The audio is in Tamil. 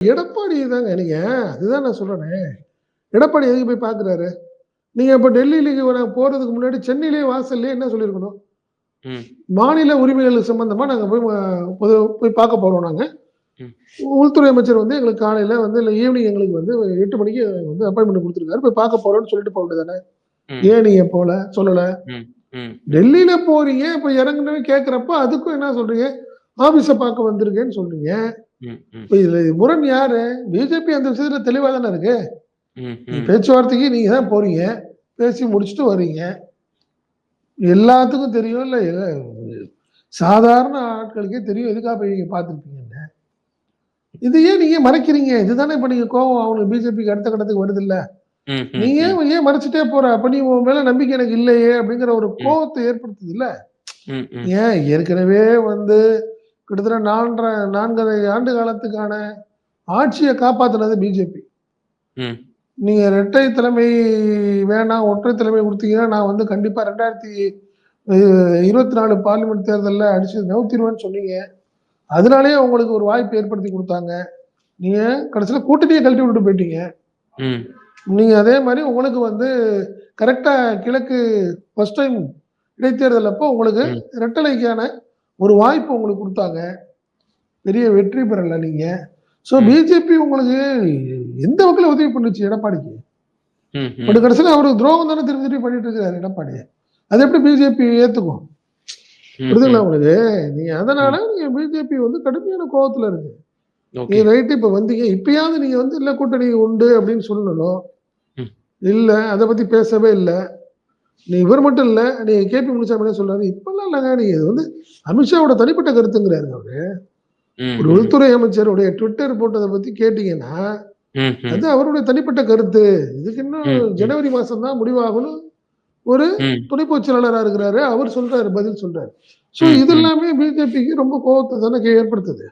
எடப்பாடி தாங்க நீங்க. அதுதான் நான் சொல்றேனே. எடப்பாடி எதுக்கு போய் பாக்குறாரு? நீங்க இப்ப டெல்லியில போறதுக்கு முன்னாடி சென்னையிலேயே வாசல்லே என்ன சொல்லியிருக்கணும். மாநில உரிமைகள் சம்பந்தமா நாங்க போய் போய் பார்க்க போறோம் நாங்க. உள்துறை அமைச்சர் வந்து எங்களுக்கு காலையில வந்து இல்ல ஈவினிங் எங்களுக்கு வந்து எட்டு மணிக்கு வந்து அப்பாயின்மெண்ட் கொடுத்துருக்காரு. போய் பார்க்க போறோம்னு சொல்லிட்டு போக வேண்டியதானே. ஏன் நீங்க போல? சொல்லல. டெல்லியில போறீங்க இப்ப இறங்குனவே கேக்குறப்ப அதுக்கும் என்ன சொல்றீங்க? ஆபீஸ பார்க்க வந்திருக்கேன்னு சொல்றீங்க. இதுல முரண் யாரு? பிஜேபி அந்த விஷயத்துல தெளிவா தானே இருக்கு? பேச்சுவார்த்தைக்கு நீங்க தான் போறீங்க. பேசி முடிச்சுட்டு வர்றீங்க. எல்லாத்துக்கும் தெரியும். இல்ல சாதாரண ஆட்களுக்கே தெரியும். எதுக்காக போய் நீங்க பார்த்துருப்பீங்கன்னு. இது ஏன் நீங்க மறைக்கிறீங்க? இதுதானே இப்ப நீங்க கோவம் அவங்களுக்கு பிஜேபிக்கு அடுத்த கட்டத்துக்கு வருது இல்ல நீங்க ஏன் ஏன் மறைச்சிட்டே போற? அப்ப நீ உன் மேல நம்பிக்கை எனக்கு இல்லையே அப்படிங்கிற ஒரு கோவத்தை ஏற்படுத்துது இல்ல? ஏன்? ஏற்கனவே வந்து கிட்டத்தட்ட நான்கரை நான்கரை ஆண்டு காலத்துக்கான ஆட்சியை காப்பாத்துனது பிஜேபி நீங்க இரட்டை தலைமை வேணாம் ஒற்றை தலைமை கொடுத்தீங்கன்னா நான் வந்து கண்டிப்பா ரெண்டாயிரத்தி இருபத்தி நாலு பார்லிமெண்ட் தேர்தலில் அடிச்சு நவுத்திடுவேன்னு சொன்னீங்க. அதனாலேயே உங்களுக்கு ஒரு வாய்ப்பு ஏற்படுத்தி கொடுத்தாங்க. நீங்க கடைசியில் கூட்டணியை கழட்டி விட்டு போயிட்டீங்க. ம். நீங்க அதே மாதிரி உங்களுக்கு வந்து கரெக்டா கிழக்கு ஃபர்ஸ்ட் டைம் இடைத்தேர்தல் அப்போ உங்களுக்கு. ரெட்டலைக்கான ஒரு வாய்ப்பு உங்களுக்கு கொடுத்தாங்க. பெரிய வெற்றி பெறல நீங்க. ஸோ. பிஜேபி உங்களுக்கு எந்த வகையில் உதவி பண்ணுச்சு எடப்பாடிக்கு? பட் கடைசியில் அவருக்கு துரோகம் தானே திரும்பி திரும்பி பண்ணிட்டு இருக்காரு எடப்பாடி. அது எப்படி பிஜேபி ஏத்துக்கும்? புரியுதுங்களா உங்களுக்கு? நீங்க அதனால நீங்க பிஜேபி வந்து கடுமையான கோவத்துல இருக்கு. நீங்க ரைட்டு இப்ப வந்தீங்க. இப்பயாவது நீங்க வந்து இல்ல கூட்டணி உண்டு அப்படின்னு சொல்லணும். இல்ல அதை பத்தி பேசவே இல்லை. நீ இவர் மட்டும் இல்ல நீங்க கேபி முனுசாமி சொல்றாரு இப்பெல்லாம் இல்லைங்க நீங்க இது வந்து அமித்ஷாவோட தனிப்பட்ட கருத்துங்கிறாரு அவரு. ஒரு உள்துறை அமைச்சருடைய ட்விட்டர் போட்டதை பத்தி கேட்டீங்கன்னா அது அவருடைய தனிப்பட்ட கருத்து. இதுக்கு இன்னும். ஜனவரி மாசம் தான் முடிவாகணும். ஒரு துணை பொதுச் செயலாளரா இருக்கிறாரு அவர் சொல்றாரு பதில் சொல்றாரு. சோ ம், இது. எல்லாமே பிஜேபிக்கு ரொம்ப கோபத்தை தானே ஏற்படுத்துது.